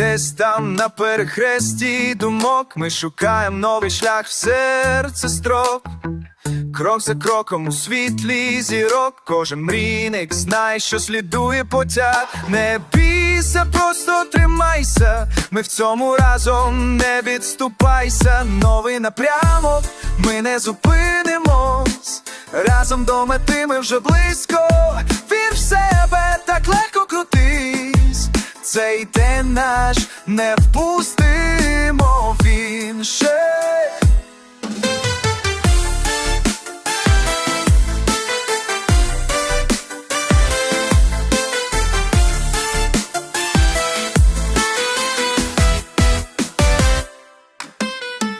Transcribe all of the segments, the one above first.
десь там на перехресті думок. Ми шукаємо новий шлях в серце строк. Крок за кроком у світлі зірок, кожен мрійник знає, що слідує потяг. Не бійся, просто тримайся. Ми в цьому разом не відступайся. Новий напрямок, ми не зупинимось. Разом до мети ми вже близько. Вір в себе, так легко. Цей день наш не впустимо в інше.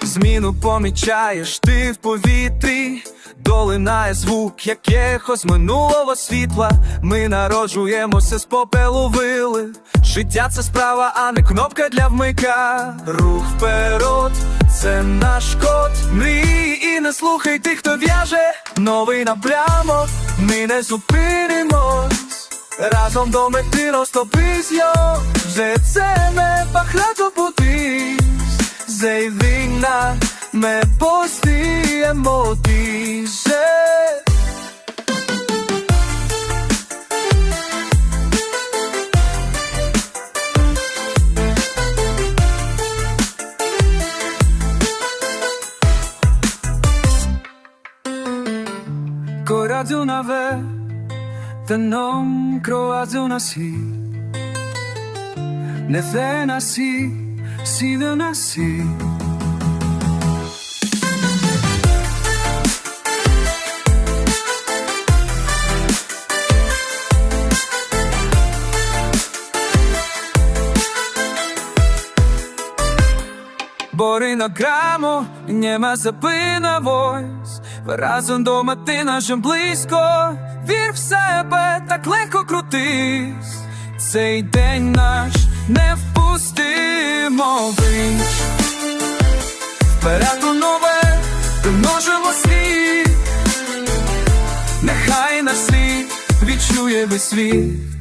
Зміну помічаєш ти в повітрі, долинає звук, як ехо з минулого світла. Ми народжуємося з попелу вили. Життя це справа, а не кнопка для вмика. Рух вперед, це наш код. Мрій і не слухай тих, хто в'яже. Новий напрямок, ми не зупинимось. Разом до мети розтопись йо Вже це не багато бутись με πως τι εμποδίζε Coraggio una vez, te non croaggio una sì. Ne cena sì, sì de una sì. Бори на граму, нема запина войс Разом до мети нашим близько. Вір в себе, так легко крутись. Цей день наш не впустимо в Вперед у нове, примножимо світ. Нехай наш слід відчує весь світ